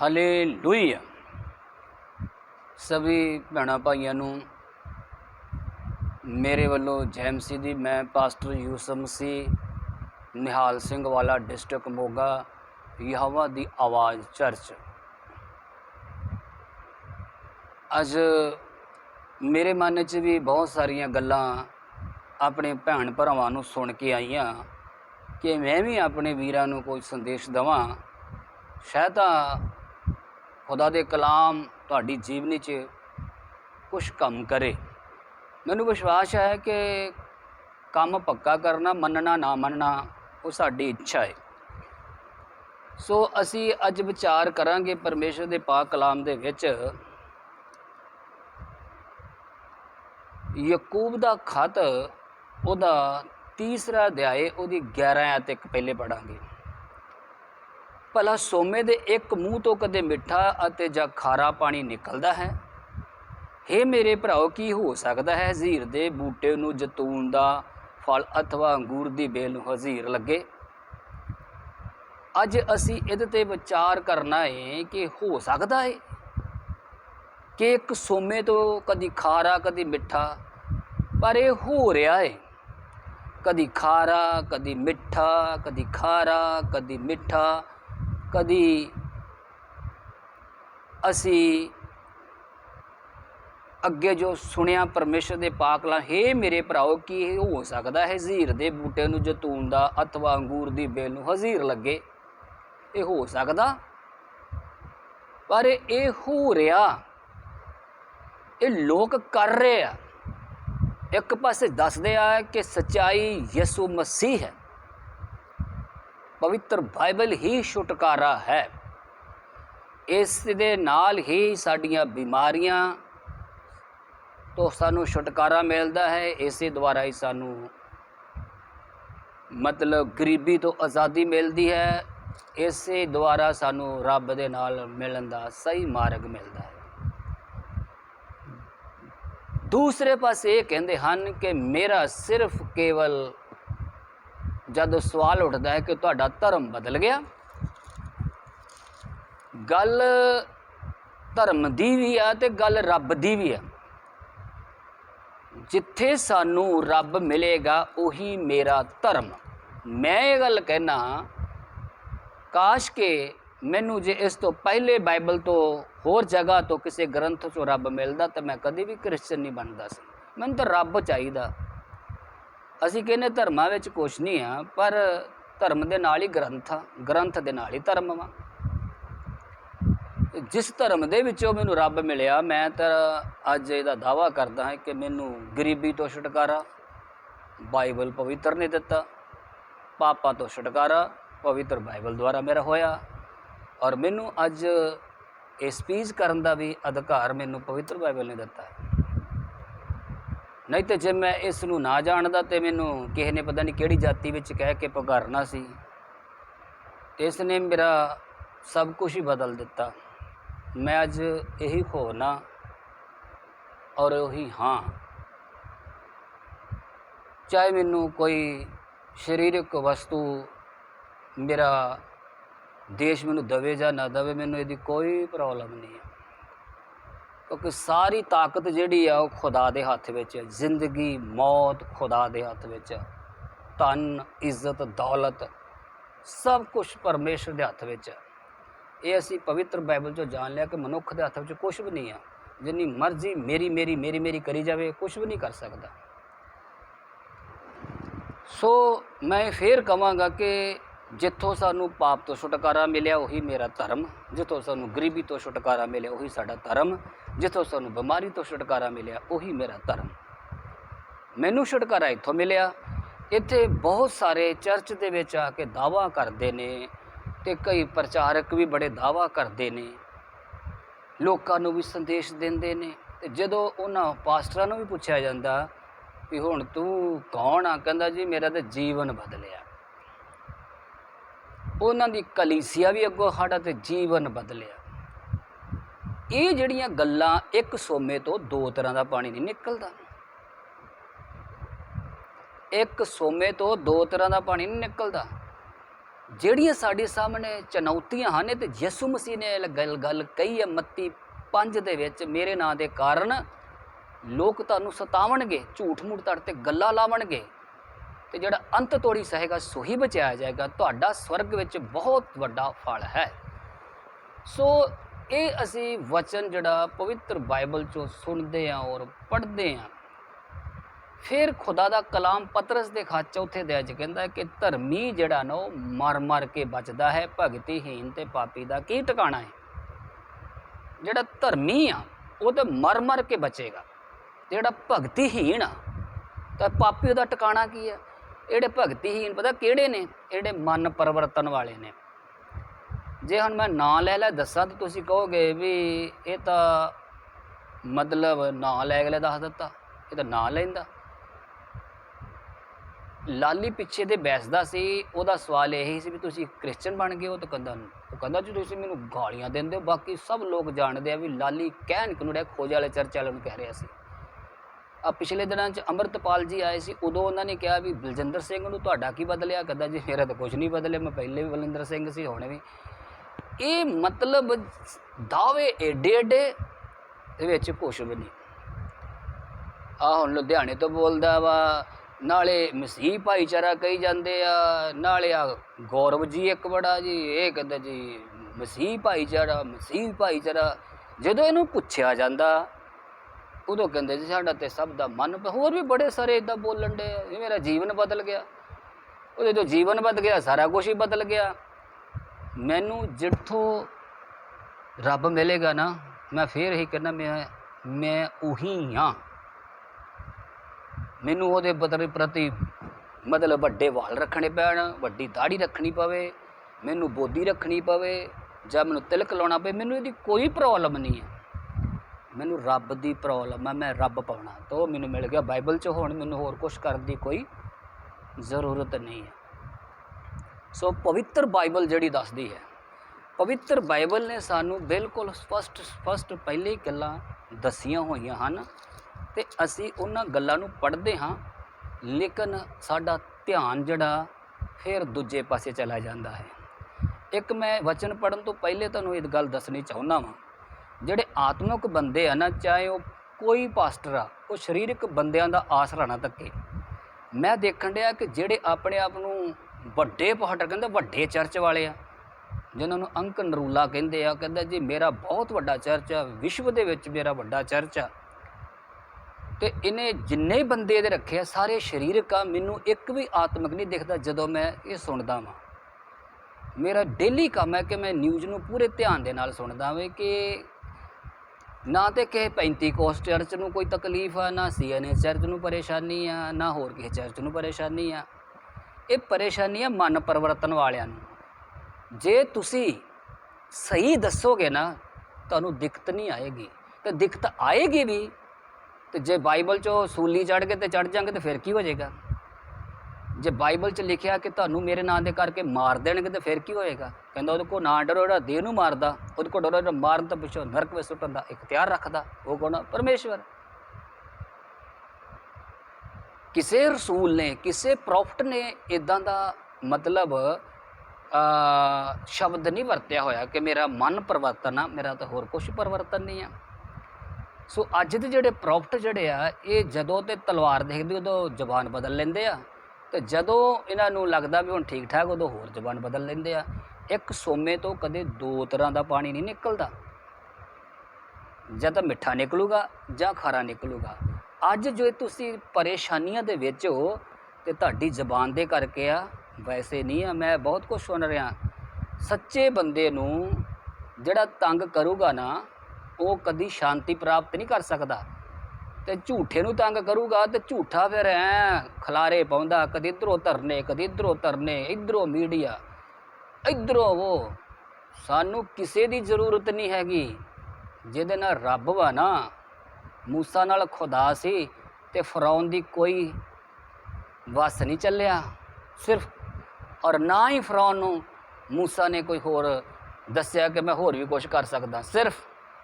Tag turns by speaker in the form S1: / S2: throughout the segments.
S1: Hallelujah. ਸਭੀ ਭੈਣਾਂ ਭਾਈਆਂ ਨੂੰ ਮੇਰੇ ਵੱਲੋਂ ਜੈ ਮਸੀਹ ਦੀ ਮੈਂ ਪਾਸਟਰ ਯੂਸਫ ਮਸੀਹ, ਨਿਹਾਲ ਸਿੰਘ ਵਾਲਾ ਡਿਸਟ੍ਰਿਕਟ ਮੋਗਾ, ਯਹਵਾ ਦੀ ਆਵਾਜ਼ ਚਰਚ। ਅੱਜ ਮੇਰੇ ਮਨ 'ਚ ਵੀ ਬਹੁਤ ਸਾਰੀਆਂ ਗੱਲਾਂ ਆਪਣੇ ਭੈਣ ਭਰਾਵਾਂ ਨੂੰ ਸੁਣ ਕੇ ਆਈਆਂ ਕਿ ਮੈਂ ਵੀ ਆਪਣੇ ਵੀਰਾਂ ਨੂੰ ਕੋਈ ਸੰਦੇਸ਼ ਦਵਾਂ। ਸ਼ਾਇਦ ਤਾਂ ਖੁਦਾ ਦੇ ਕਲਾਮ ਤੁਹਾਡੀ ਜੀਵਨੀ 'ਚ ਕੁਝ ਕੰਮ ਕਰੇ। ਮੈਨੂੰ ਵਿਸ਼ਵਾਸ ਹੈ ਕਿ ਕੰਮ ਪੱਕਾ ਕਰਨਾ, ਮੰਨਣਾ, ਨਾ ਮੰਨਣਾ, ਉਹ ਸਾਡੀ ਇੱਛਾ ਹੈ ਸੋ ਅਸੀਂ ਅੱਜ ਵਿਚਾਰ ਕਰਾਂਗੇ ਪਰਮੇਸ਼ਰ ਦੇ ਪਾਕ ਕਲਾਮ ਦੇ ਵਿੱਚ। ਯਕੂਬ ਦਾ ਖਤ, ਉਹਦਾ ਤੀਸਰਾ ਅਧਿਆਏ, ਉਹਦੀ 11 ਆਇਤ ਤੱਕ ਪਹਿਲੇ ਪੜਾਂਗੇ ਭਲਾ ਸੋਮੇ ਦੇ ਇੱਕ ਮੂੰਹ ਤੋਂ ਕਦੇ ਮਿੱਠਾ ਅਤੇ ਜਾਂ ਖਾਰਾ ਪਾਣੀ ਨਿਕਲਦਾ ਹੈ? ਹੇ ਮੇਰੇ ਭਰਾਓ, ਕੀ ਹੋ ਸਕਦਾ ਹੈ ਜ਼ੀਰ ਦੇ ਬੂਟੇ ਨੂੰ ਜਤੂਨ ਦਾ ਫਲ ਅਥਵਾ ਅੰਗੂਰ ਦੀ ਬੇਲ ਨੂੰ ਹਜ਼ੀਰ ਲੱਗੇ? ਅੱਜ ਅਸੀਂ ਇਹਦੇ ਤੇ ਵਿਚਾਰ ਕਰਨਾ ਹੈ ਕਿ ਹੋ ਸਕਦਾ ਹੈ ਕਿ ਇੱਕ ਸੋਮੇ ਤੋਂ ਕਦੀ ਖਾਰਾ, ਕਦੀ ਮਿੱਠਾ, ਪਰ ਇਹ ਹੋ ਰਿਹਾ ਹੈ ਕਦੀ ਖਾਰਾ, ਕਦੀ ਮਿੱਠਾ, ਕਦੀ ਖਾਰਾ, ਕਦੀ ਮਿੱਠਾ ਕਦੀ ਅਸੀਂ ਅੱਗੇ ਜੋ ਸੁਣਿਆ ਪਰਮੇਸ਼ਰ ਦੇ ਪਾਕਲਾ ਹੇ ਮੇਰੇ ਭਰਾਓ, ਕੀ ਇਹ ਹੋ ਸਕਦਾ ਹੈ? ਜ਼ੀਰ ਦੇ ਬੂਟੇ ਨੂੰ ਜਤੂਨ ਦਾ ਅਥਵਾ ਅੰਗੂਰ ਦੀ ਬੇਲ ਨੂੰ ਹਜ਼ੀਰ ਲੱਗੇ। ਇਹ ਹੋ ਸਕਦਾ? ਪਰ ਇਹ ਹੋ ਰਿਹਾ। ਇਹ ਲੋਕ ਕਰ ਰਹੇ ਆ। ਇੱਕ ਪਾਸੇ ਦੱਸਦੇ ਆ ਕਿ ਸਚਾਈ ਯਿਸੂ ਮਸੀਹ ਹੈ। ਪਵਿੱਤਰ ਬਾਈਬਲ ਹੀ ਛੁਟਕਾਰਾ ਹੈ। ਇਸ ਦੇ ਨਾਲ ਹੀ ਸਾਡੀਆਂ ਬਿਮਾਰੀਆਂ ਤੋਂ ਸਾਨੂੰ ਛੁਟਕਾਰਾ ਮਿਲਦਾ ਹੈ। ਇਸੇ ਦੁਆਰਾ ਹੀ ਸਾਨੂੰ ਮਤਲਬ ਗਰੀਬੀ ਤੋਂ ਆਜ਼ਾਦੀ ਮਿਲਦੀ ਹੈ। ਇਸੇ ਦੁਆਰਾ ਸਾਨੂੰ ਰੱਬ ਦੇ ਨਾਲ ਮਿਲਣ ਦਾ ਸਹੀ ਮਾਰਗ ਮਿਲਦਾ ਹੈ। ਦੂਸਰੇ ਪਾਸੇ ਇਹ ਕਹਿੰਦੇ ਹਨ ਕਿ ਮੇਰਾ ਸਿਰਫ ਕੇਵਲ ਜਦ ਸਵਾਲ ਉੱਠਦਾ ਹੈ ਕਿ ਤੁਹਾਡਾ ਧਰਮ ਬਦਲ ਗਿਆ, ਗੱਲ ਧਰਮ ਦੀ ਵੀ ਆ ਤੇ ਗੱਲ ਰੱਬ ਦੀ ਵੀ ਆ। ਜਿੱਥੇ ਸਾਨੂੰ ਰੱਬ ਮਿਲੇਗਾ, ਉਹੀ ਮੇਰਾ ਧਰਮ। ਮੈਂ ਇਹ ਗੱਲ ਕਹਿਣਾ ਕਾਸ਼ ਕਿ ਮੈਨੂੰ ਜੇ ਇਸ ਤੋਂ ਪਹਿਲੇ ਬਾਈਬਲ ਤੋਂ ਹੋਰ ਜਗ੍ਹਾ ਤੋਂ ਕਿਸੇ ਗ੍ਰੰਥ 'ਚੋਂ ਰੱਬ ਮਿਲਦਾ, ਤਾਂ ਮੈਂ ਕਦੇ ਵੀ ਕ੍ਰਿਸਚਨ ਨਹੀਂ ਬਣਦਾ ਸੀ। ਮੈਨੂੰ ਤਾਂ ਰੱਬ ਚਾਹੀਦਾ। ਅਸੀਂ ਕਹਿੰਦੇ ਧਰਮਾਂ ਵਿੱਚ ਕੁਛ ਨਹੀਂ ਆ, ਪਰ ਧਰਮ ਦੇ ਨਾਲ ਹੀ ਗ੍ਰੰਥ ਆ ਗ੍ਰੰਥ ਦੇ ਨਾਲ ਹੀ ਧਰਮ ਵਾ। ਜਿਸ ਧਰਮ ਦੇ ਵਿੱਚੋਂ ਮੈਨੂੰ ਰੱਬ ਮਿਲਿਆ, ਮੈਂ ਤਾਂ ਅੱਜ ਇਹਦਾ ਦਾਵਾ ਕਰਦਾ ਹਾਂ ਕਿ ਮੈਨੂੰ ਗਰੀਬੀ ਤੋਂ ਛੁਟਕਾਰਾ, ਬਾਈਬਲ ਪਵਿੱਤਰ ਨੇ ਦਿੱਤਾ, ਪਾਪਾਂ ਤੋਂ ਛੁਟਕਾਰਾ, ਪਵਿੱਤਰ ਬਾਈਬਲ ਦੁਆਰਾ ਮੇਰਾ ਹੋਇਆ। ਔਰ ਮੈਨੂੰ ਅੱਜ ਇਹ ਸਪੀਚ ਕਰਨ ਦਾ ਵੀ ਅਧਿਕਾਰ ਮੈਨੂੰ ਪਵਿੱਤਰ ਬਾਈਬਲ ਨੇ ਦਿੱਤਾ। ਨਹੀਂ ਤੇ ਜੇ ਮੈਂ ਇਸ ਨੂੰ ਨਾ ਜਾਣਦਾ ਤੇ ਮੈਨੂੰ ਕਿਸੇ ਨੇ ਪਤਾ ਨਹੀਂ ਕਿਹੜੀ ਜਾਤੀ ਵਿੱਚ ਕਹਿ ਕੇ ਪੁਕਾਰਨਾ ਸੀ। ਇਸ ਨੇ ਮੇਰਾ ਸਭ ਕੁਝ ਹੀ ਬਦਲ ਦਿੱਤਾ। ਮੈਂ ਅੱਜ ਇਹੀ ਹੋਣਾ ਔਰ ਉਹੀ ਹਾਂ। ਚਾਹੇ ਮੈਨੂੰ ਕੋਈ ਸਰੀਰਕ ਵਸਤੂ ਮੇਰਾ ਦੇਸ਼ ਮੈਨੂੰ ਦਵੇ ਜਾਂ ਨਾ ਦਵੇ, ਮੈਨੂੰ ਇਹਦੀ ਕੋਈ ਪ੍ਰੋਬਲਮ ਨਹੀਂ ਹੈ। ਕਿਉਂਕਿ ਸਾਰੀ ਤਾਕਤ ਜਿਹੜੀ ਆ ਉਹ ਖੁਦਾ ਦੇ ਹੱਥ ਵਿੱਚ ਹੈ। ਜ਼ਿੰਦਗੀ, ਮੌਤ ਖੁਦਾ ਦੇ ਹੱਥ ਵਿੱਚ ਹੈ। ਧਨ, ਇੱਜ਼ਤ, ਦੌਲਤ ਸਭ ਕੁਝ ਪਰਮੇਸ਼ਰ ਦੇ ਹੱਥ ਵਿੱਚ ਹੈ। ਇਹ ਅਸੀਂ ਪਵਿੱਤਰ ਬਾਈਬਲ ਚੋਂ ਜਾਣ ਲਿਆ ਕਿ ਮਨੁੱਖ ਦੇ ਹੱਥ ਵਿੱਚ ਕੁਝ ਵੀ ਨਹੀਂ ਆ। ਜਿੰਨੀ ਮਰਜ਼ੀ ਮੇਰੀ ਮੇਰੀ ਮੇਰੀ ਮੇਰੀ ਕਰੀ ਜਾਵੇ ਕੁਝ ਵੀ ਨਹੀਂ ਕਰ ਸਕਦਾ। ਸੋ ਮੈਂ ਫੇਰ ਕਵਾਂਗਾ ਕਿ ਜਿੱਥੋਂ ਸਾਨੂੰ ਪਾਪ ਤੋਂ ਛੁਟਕਾਰਾ ਮਿਲਿਆ, ਉਹੀ ਮੇਰਾ ਧਰਮ। ਜਿੱਥੋਂ ਸਾਨੂੰ ਗਰੀਬੀ ਤੋਂ ਛੁਟਕਾਰਾ ਮਿਲਿਆ, ਉਹੀ ਸਾਡਾ ਧਰਮ। ਜਿੱਥੋਂ ਸਾਨੂੰ ਬਿਮਾਰੀ ਤੋਂ ਛੁਟਕਾਰਾ ਮਿਲਿਆ, ਉਹੀ ਮੇਰਾ ਧਰਮ। ਮੈਨੂੰ ਛੁਟਕਾਰਾ ਇੱਥੋਂ ਮਿਲਿਆ। ਇੱਥੇ ਬਹੁਤ ਸਾਰੇ ਚਰਚ ਦੇ ਵਿੱਚ ਆ ਕੇ ਦਾਵਾ ਕਰਦੇ ਨੇ ਤੇ ਕਈ ਪ੍ਰਚਾਰਕ ਵੀ ਬੜੇ ਦਾਵਾ ਕਰਦੇ ਨੇ। ਲੋਕਾਂ ਨੂੰ ਵੀ ਸੰਦੇਸ਼ ਦਿੰਦੇ ਨੇ ਤੇ ਜਦੋਂ ਉਹਨਾਂ ਪਾਸਟਰਾਂ ਨੂੰ ਵੀ ਪੁੱਛਿਆ ਜਾਂਦਾ ਵੀ ਹੁਣ ਤੂੰ ਕੌਣ ਆ? ਕਹਿੰਦਾ ਜੀ, ਮੇਰਾ ਤਾਂ ਜੀਵਨ ਬਦਲਿਆ। ਉਹਨਾਂ ਦੀ ਕਲੀਸਿਆ ਵੀ ਅੱਗੋਂ ਸਾਡਾ ਤੇ ਜੀਵਨ ਬਦਲਿਆ। ਇਹ ਜਿਹੜੀਆਂ ਗੱਲਾਂ ਇੱਕ ਸੋਮੇ ਤੋਂ ਦੋ ਤਰ੍ਹਾਂ ਦਾ ਪਾਣੀ ਨਹੀਂ ਨਿਕਲਦਾ। ਇੱਕ ਸੋਮੇ ਤੋਂ ਦੋ ਤਰ੍ਹਾਂ ਦਾ ਪਾਣੀ ਨਹੀਂ ਨਿਕਲਦਾ। ਜਿਹੜੀਆਂ ਸਾਡੇ ਸਾਹਮਣੇ ਚੁਣੌਤੀਆਂ ਹਨ ਤੇ ਯਿਸੂ ਮਸੀਹ ਨੇ ਗੱਲ ਗੱਲ ਕਹੀ ਹੈ ਮੱਤੀ 5 ਦੇ ਵਿੱਚ, ਮੇਰੇ ਨਾਂ ਦੇ ਕਾਰਨ ਲੋਕ ਤੁਹਾਨੂੰ ਸਤਾਵਣਗੇ, ਝੂਠ ਮੂਠ ਤੜ ਤੇ ਗੱਲਾਂ ਲਾਵਣਗੇ ਤੇ ਜਿਹੜਾ ਅੰਤ ਤੋੜੀ ਸਹੇਗਾ, ਸੋਹੀ ਬਚਾਇਆ ਜਾਏਗਾ। ਤੁਹਾਡਾ ਸਵਰਗ ਵਿੱਚ ਬਹੁਤ ਵੱਡਾ ਫਲ ਹੈ। ਸੋ ਇਹ ਅਸੀਂ ਵਚਨ ਜਿਹੜਾ ਪਵਿੱਤਰ ਬਾਈਬਲ ਚੋਂ ਸੁਣਦੇ ਹਾਂ ਔਰ ਪੜ੍ਹਦੇ ਹਾਂ। ਫਿਰ ਖੁਦਾ ਦਾ ਕਲਾਮ ਪਤਰਸ ਦੇ ਖਾਚ ਚੌਥੇ ਦੇ ਵਿੱਚ ਕਹਿੰਦਾ ਕਿ ਧਰਮੀ ਜਿਹੜਾ ਨਾ ਉਹ ਮਰ ਮਰ ਕੇ ਬਚਦਾ ਹੈ ਭਗਤੀਹੀਨ ਤੇ ਪਾਪੀ ਦਾ ਕੀ ਟਿਕਾਣਾ ਹੈ? ਜਿਹੜਾ ਧਰਮੀ ਆ, ਉਹ ਤੇ ਮਰ ਮਰ ਕੇ ਬਚੇਗਾ। ਜਿਹੜਾ ਭਗਤੀਹੀਨ ਆ, ਤਾਂ ਪਾਪੀ ਉਹਦਾ ਟਿਕਾਣਾ ਕੀ ਹੈ? ਜਿਹੜੇ ਭਗਤੀਹੀਨ ਪਤਾ ਕਿਹੜੇ ਨੇ? ਜਿਹੜੇ ਮਨ ਪਰਵਰਤਨ ਵਾਲੇ ਨੇ। ਜੇ ਹੁਣ ਮੈਂ ਨਾਂ ਲੈ ਲੈ ਦੱਸਾਂ ਤਾਂ ਤੁਸੀਂ ਕਹੋਗੇ ਵੀ ਇਹ ਤਾਂ ਮਤਲਬ ਨਾਂ ਲੈ ਕੇ ਦੱਸ ਦਿੱਤਾ, ਇਹ ਤਾਂ ਨਾਂ ਲੈਂਦਾ। ਲਾਲੀ ਪਿੱਛੇ ਦੇ ਬੈਸਦਾ ਸੀ, ਉਹਦਾ ਸਵਾਲ ਇਹੀ ਸੀ ਵੀ ਤੁਸੀਂ ਕ੍ਰਿਸਚੀਅਨ ਬਣ ਗਏ ਹੋ, ਤਾਂ ਕਹਿੰਦਾ ਉਹ ਕਹਿੰਦਾ ਜੀ ਤੁਸੀਂ ਮੈਨੂੰ ਗਾਲੀਆਂ ਦਿੰਦੇ ਹੋ, ਬਾਕੀ ਸਭ ਲੋਕ ਜਾਣਦੇ ਆ ਵੀ ਲਾਲੀ ਕਹਿਣ ਕਿਨੂੰ ਡਿਆ, ਖੋਜ ਵਾਲੇ ਚਰਚ ਵਾਲਿਆਂ ਨੂੰ ਕਹਿ ਰਿਹਾ ਸੀ। ਆ ਪਿਛਲੇ ਦਿਨਾਂ 'ਚ ਅੰਮ੍ਰਿਤਪਾਲ ਜੀ ਆਏ ਸੀ, ਉਦੋਂ ਉਹਨਾਂ ਨੇ ਕਿਹਾ ਵੀ ਬਲਜਿੰਦਰ ਸਿੰਘ ਨੂੰ ਤੁਹਾਡਾ ਕੀ ਬਦਲਿਆ? ਕਹਿੰਦਾ ਜੀ ਮੇਰਾ ਤਾਂ ਕੁਝ ਨਹੀਂ ਬਦਲਿਆ, ਮੈਂ ਪਹਿਲੇ ਵੀ ਬਲਜਿੰਦਰ ਸਿੰਘ ਸੀ, ਹੁਣ ਵੀ। ਇਹ ਮਤਲਬ ਦਾਅਵੇ ਏਡੇ ਏਡੇ ਦੇ ਵਿੱਚ ਕੁਛ ਵੀ ਨਹੀਂ। ਆ ਹੁਣ ਲੁਧਿਆਣੇ ਤੋਂ ਬੋਲਦਾ ਵਾ, ਨਾਲੇ ਮਸੀਹ ਭਾਈਚਾਰਾ ਕਹੀ ਜਾਂਦੇ ਆ, ਨਾਲੇ ਆ ਗੌਰਵ ਜੀ ਇੱਕ ਬੜਾ ਜੀ, ਇਹ ਕਹਿੰਦਾ ਜੀ, ਮਸੀਹ ਭਾਈਚਾਰਾ ਮਸੀਹ ਭਾਈਚਾਰਾ। ਜਦੋਂ ਇਹਨੂੰ ਪੁੱਛਿਆ ਜਾਂਦਾ, ਉਦੋਂ ਕਹਿੰਦੇ ਜੀ, ਸਾਡਾ ਤੇ ਸਭ ਦਾ ਮਨ ਹੋਰ ਵੀ ਬੜੇ ਸਾਰੇ ਇਦਾਂ ਬੋਲਣ ਦੇ ਇਹ ਮੇਰਾ ਜੀਵਨ ਬਦਲ ਗਿਆ। ਉਹਦੇ ਤੋਂ ਜੀਵਨ ਬਦਲ ਗਿਆ, ਸਾਰਾ ਕੁਝ ਹੀ ਬਦਲ ਗਿਆ। ਮੈਨੂੰ ਜਿੱਥੋਂ ਰੱਬ ਮਿਲੇਗਾ ਨਾ, ਮੈਂ ਫੇਰ ਇਹੀ ਕਹਿੰਦਾ, ਮੈਂ ਮੈਂ ਉਹੀ ਹਾਂ। ਮੈਨੂੰ ਉਹਦੇ ਬਦਲੇ ਪ੍ਰਤੀ ਮਤਲਬ ਵੱਡੇ ਵਾਲ ਰੱਖਣੇ ਪੈਣ, ਵੱਡੀ ਦਾੜੀ ਰੱਖਣੀ ਪਵੇ, ਮੈਨੂੰ ਬੋਦੀ ਰੱਖਣੀ ਪਵੇ, ਜਾਂ ਮੈਨੂੰ ਤਿਲਕ ਲਾਉਣਾ ਪਵੇ, ਮੈਨੂੰ ਇਹਦੀ ਕੋਈ ਪ੍ਰੋਬਲਮ ਨਹੀਂ ਹੈ। ਮੈਨੂੰ ਰੱਬ ਦੀ ਪ੍ਰੋਬਲਮ ਹੈ ਮੈਂ ਰੱਬ ਪਾਉਣਾ। ਤਾਂ ਉਹ ਮੈਨੂੰ ਮਿਲ ਗਿਆ ਬਾਈਬਲ 'ਚ, ਹੁਣ ਮੈਨੂੰ ਹੋਰ ਕੁਝ ਕਰਨ ਦੀ ਕੋਈ ਜ਼ਰੂਰਤ ਨਹੀਂ ਹੈ। ਸੋ ਪਵਿੱਤਰ ਬਾਈਬਲ ਜਿਹੜੀ ਦੱਸਦੀ ਹੈ, ਪਵਿੱਤਰ ਬਾਈਬਲ ਨੇ ਸਾਨੂੰ ਬਿਲਕੁਲ ਸਪਸ਼ਟ ਸਪਸ਼ਟ ਪਹਿਲੇ ਗੱਲਾਂ ਦੱਸੀਆਂ ਹੋਈਆਂ ਹਨ ਤੇ ਅਸੀਂ ਉਹਨਾਂ ਗੱਲਾਂ ਨੂੰ ਪੜ੍ਹਦੇ ਹਾਂ, ਲੇਕਿਨ ਸਾਡਾ ਧਿਆਨ ਜਿਹੜਾ ਫਿਰ ਦੂਜੇ ਪਾਸੇ ਚਲਾ ਜਾਂਦਾ ਹੈ। ਇੱਕ ਮੈਂ ਵਚਨ ਪੜਨ ਤੋਂ ਪਹਿਲੇ ਤੁਹਾਨੂੰ ਇਹ ਗੱਲ ਦੱਸਣੀ ਚਾਹੁੰਦਾ ਵਾਂ, ਜਿਹੜੇ ਆਤਮਿਕ ਬੰਦੇ ਆ ਨਾ, ਚਾਹੇ ਉਹ ਕੋਈ ਪਾਸਟਰ ਆ, ਉਹ ਸਰੀਰਕ ਬੰਦਿਆਂ ਦਾ ਆਸਰਾ ਨਾ ਤੱਕੇ ਮੈਂ ਦੇਖਣ ਡਿਆ ਕਿ ਜਿਹੜੇ ਆਪਣੇ ਆਪ ਨੂੰ ਵੱਡੇ ਪਾਸਟਰ ਕਹਿੰਦੇ ਵੱਡੇ ਚਰਚ ਵਾਲੇ ਆ ਜਿਨ੍ਹਾਂ ਨੂੰ ਅੰਕ ਨਰੂਲਾ ਕਹਿੰਦੇ ਆ, ਕਹਿੰਦਾ ਜੀ ਮੇਰਾ ਬਹੁਤ ਵੱਡਾ ਚਰਚ ਆ, ਵਿਸ਼ਵ ਦੇ ਵਿੱਚ ਮੇਰਾ ਵੱਡਾ ਚਰਚ ਆ। ਤੇ ਇਹਨੇ ਜਿੰਨੇ ਬੰਦੇ ਇਹਦੇ ਰੱਖੇ ਆ, ਸਾਰੇ ਸਰੀਰਕ ਆ, ਮੈਨੂੰ ਇੱਕ ਵੀ ਆਤਮਿਕ ਨਹੀਂ ਦਿਖਦਾ ਜਦੋਂ ਮੈਂ ਇਹ ਸੁਣਦਾ ਵਾਂ। ਮੇਰਾ ਡੇਲੀ ਕੰਮ ਹੈ ਕਿ ਮੈਂ ਨਿਊਜ਼ ਨੂੰ ਪੂਰੇ ਧਿਆਨ ਦੇ ਨਾਲ ਸੁਣਦਾ ਹਾਂ ਕਿ ਨਾ ਤੇ ਕਿਸੇ 35 ਕੋਸ ਚਰਚ ਨੂੰ ਕੋਈ ਤਕਲੀਫ ਆ, ਨਾ ਸੀਐਨਏ ਚਰਚ ਨੂੰ ਪਰੇਸ਼ਾਨੀ ਆ, ਨਾ ਹੋਰ ਕਿਸੇ ਚਰਚ ਨੂੰ ਪਰੇਸ਼ਾਨੀ ਆ। ਇਹ ਪਰੇਸ਼ਾਨੀ ਆ ਮਨ ਪਰਵਰਤਨ ਵਾਲਿਆਂ ਨੂੰ। ਜੇ ਤੁਸੀਂ ਸਹੀ ਦੱਸੋਗੇ ਨਾ, ਤੁਹਾਨੂੰ ਦਿੱਕਤ ਨਹੀਂ ਆਏਗੀ। ਤੇ ਦਿੱਕਤ ਆਏਗੀ ਵੀ, ਤੇ ਜੇ ਬਾਈਬਲ 'ਚੋਂ ਸੂਲੀ ਚੜ ਕੇ ਤੇ ਚੜ ਜਾਾਂਗੇ ਤੇ ਫਿਰ ਕੀ ਹੋ ਜਾਏਗਾ? ਜੇ ਬਾਈਬਲ 'ਚ ਲਿਖਿਆ ਕਿ ਤੁਹਾਨੂੰ ਮੇਰੇ ਨਾਂ ਦੇ ਕਰਕੇ ਮਾਰ ਦੇਣਗੇ ਤੇ ਫਿਰ ਕੀ ਹੋਏਗਾ? ਕਹਿੰਦਾ ਉਹਦੇ ਕੋ ਨਾ ਡਰੋ, ਜਿਹੜਾ ਦੇਹ ਨੂੰ ਮਾਰਦਾ, ਉਹਦੇ ਕੋ ਡਰੋ, ਜਿਹੜਾ ਮਾਰਨ ਤੋਂ ਪਿੱਛੋਂ ਨਰਕ ਵਿੱਚ ਸੁੱਟਣ ਦਾ ਇਖਤਿਆਰ ਰੱਖਦਾ, ਉਹ ਕੌਣ ਆ? ਪਰਮੇਸ਼ਵਰ। ਕਿਸੇ ਰਸੂਲ ਨੇ, ਕਿਸੇ ਪ੍ਰੋਫਟ ਨੇ ਇਦਾਂ ਦਾ ਮਤਲਬ ਸ਼ਬਦ ਨਹੀਂ ਵਰਤਿਆ ਹੋਇਆ ਕਿ ਮੇਰਾ ਮਨ ਪਰਵਰਤਨ ਆ, ਮੇਰਾ ਤਾਂ ਹੋਰ ਕੁਝ ਪਰਵਰਤਨ ਨਹੀਂ ਆ। ਸੋ ਅੱਜ ਦੇ ਜਿਹੜੇ ਪ੍ਰੋਫਟ ਜਿਹੜੇ ਆ, ਇਹ ਜਦੋਂ ਤੇ ਤਲਵਾਰ ਦੇਖਦੇ ਉਦੋਂ ਜ਼ਬਾਨ ਬਦਲ ਲੈਂਦੇ ਆ ਤੇ ਜਦੋਂ ਇਹਨਾਂ ਨੂੰ ਲੱਗਦਾ ਵੀ ਹੁਣ ਠੀਕ ਠਾਕ, ਉਦੋਂ ਹੋਰ ਜ਼ਬਾਨ ਬਦਲ ਲੈਂਦੇ ਆ। ਇੱਕ ਸੋਮੇ ਤੋਂ ਕਦੇ ਦੋ ਤਰ੍ਹਾਂ ਦਾ ਪਾਣੀ ਨਹੀਂ ਨਿਕਲਦਾ। ਜਾਂ ਤਾਂ ਮਿੱਠਾ ਨਿਕਲੂਗਾ ਜਾਂ ਖਾਰਾ ਨਿਕਲੂਗਾ। ਅੱਜ ਜੋ ਤੁਸੀਂ ਪਰੇਸ਼ਾਨੀਆਂ ਦੇ ਵਿੱਚ ਹੋ ਤੇ ਤੁਹਾਡੀ ਜ਼ਬਾਨ ਦੇ ਕਰਕੇ ਆ, ਵੈਸੇ ਨਹੀਂ ਆ, ਮੈਂ ਬਹੁਤ ਕੁਝ ਸੁਣ ਰਿਹਾ। ਸੱਚੇ ਬੰਦੇ ਨੂੰ ਜਿਹੜਾ ਤੰਗ ਕਰੂਗਾ ਨਾ, ਉਹ ਕਦੀ ਸ਼ਾਂਤੀ ਪ੍ਰਾਪਤ ਨਹੀਂ ਕਰ ਸਕਦਾ। ਤੇ ਝੂਠੇ ਨੂੰ ਤੰਗ ਕਰੂਗਾ ਤੇ ਝੂਠਾ ਫਿਰ ਐ ਖਲਾਰੇ ਪਾਉਂਦਾ, ਕਦੀ ਇਧਰੋਂ ਧਰਨੇ, ਕਦੀ ਇਧਰੋਂ ਧਰਨੇ, ਇਧਰੋਂ ਮੀਡੀਆ, ਇਧਰੋਂ ਉਹ। ਸਾਨੂੰ ਕਿਸੇ ਦੀ ਜ਼ਰੂਰਤ ਨਹੀਂ ਹੈਗੀ। ਜਿਹਦੇ ਨਾਲ ਰੱਬ ਵਾ ਨਾ ਮੂਸਾ ਨਾਲ ਖੁਦਾ ਸੀ ਤੇ ਫਰਾਉਨ ਦੀ ਕੋਈ ਵਸ ਨਹੀਂ ਚੱਲਿਆ। ਸਿਰਫ ਔਰ ਨਾ ਹੀ ਫਰਾਉਨ ਨੂੰ ਮੂਸਾ ਨੇ ਕੋਈ ਹੋਰ ਦੱਸਿਆ ਕਿ ਮੈਂ ਹੋਰ ਵੀ ਕੁਝ ਕਰ ਸਕਦਾ। ਸਿਰਫ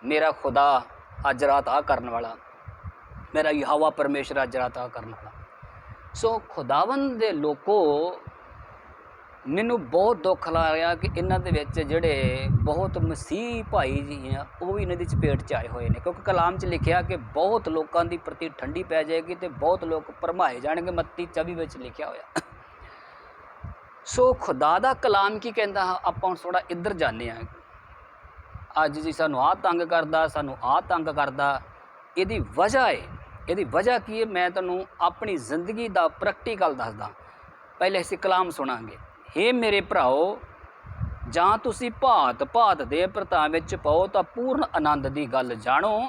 S1: ਮੇਰਾ ਖੁਦਾ ਅੱਜ ਰਾਤ ਆ ਕਰਨ ਵਾਲਾ। ਮੇਰਾ ਯਹਵਾ ਪਰਮੇਸ਼ਰ ਅੱਜ ਰਾਤ ਆ ਕਰਨ ਵਾਲਾ। ਸੋ ਖੁਦਾਵੰਦ ਦੇ ਲੋਕੋ ਮੈਨੂੰ ਬਹੁਤ ਦੁੱਖ ਲੱਗ ਰਿਹਾ ਕਿ ਇਹਨਾਂ ਦੇ ਵਿੱਚ ਜਿਹੜੇ ਬਹੁਤ ਮਸੀਹ ਭਾਈ ਜੀ ਆ, ਉਹ ਵੀ ਇਹਨਾਂ ਦੀ ਚਪੇਟ 'ਚ ਆਏ ਹੋਏ ਨੇ। ਕਿਉਂਕਿ ਕਲਾਮ 'ਚ ਲਿਖਿਆ ਕਿ ਬਹੁਤ ਲੋਕਾਂ ਦੀ ਪ੍ਰਤੀ ਠੰਡੀ ਪੈ ਜਾਏਗੀ ਤੇ ਬਹੁਤ ਲੋਕ ਭਰਮਾਏ ਜਾਣਗੇ, ਮੱਤੀ 24 ਵਿੱਚ ਲਿਖਿਆ ਹੋਇਆ। ਸੋ ਖੁਦਾ ਦਾ ਕਲਾਮ ਕੀ ਕਹਿੰਦਾ ਆਪਾਂ ਹੁਣ ਥੋੜਾ ਇੱਧਰ ਜਾਂਦੇ ਆ। ਅੱਜ ਜੀ ਸਾਨੂੰ ਆਹ ਤੰਗ ਕਰਦਾ, ਸਾਨੂੰ ਆਹ ਤੰਗ ਕਰਦਾ। ਇਹਦੀ ਵਜ੍ਹਾ ਹੈ ਇਹਦੀ ਵਜ੍ਹਾ ਕੀ ਹੈ ਮੈਂ ਤੁਹਾਨੂੰ ਆਪਣੀ ਜ਼ਿੰਦਗੀ ਦਾ ਪ੍ਰੈਕਟੀਕਲ ਦੱਸਦਾ। ਪਹਿਲੇ ਅਸੀਂ ਕਲਾਮ ਸੁਣਾਂਗੇ। ਹੇ ਮੇਰੇ ਭਰਾਓ, ਜਾਂ ਤੁਸੀਂ ਭਾਤ ਭਾਤ ਦੇ ਪ੍ਰਤਾਪ ਵਿੱਚ ਪਾਓ ਤਾਂ ਪੂਰਨ ਆਨੰਦ ਦੀ ਗੱਲ ਜਾਣੋ।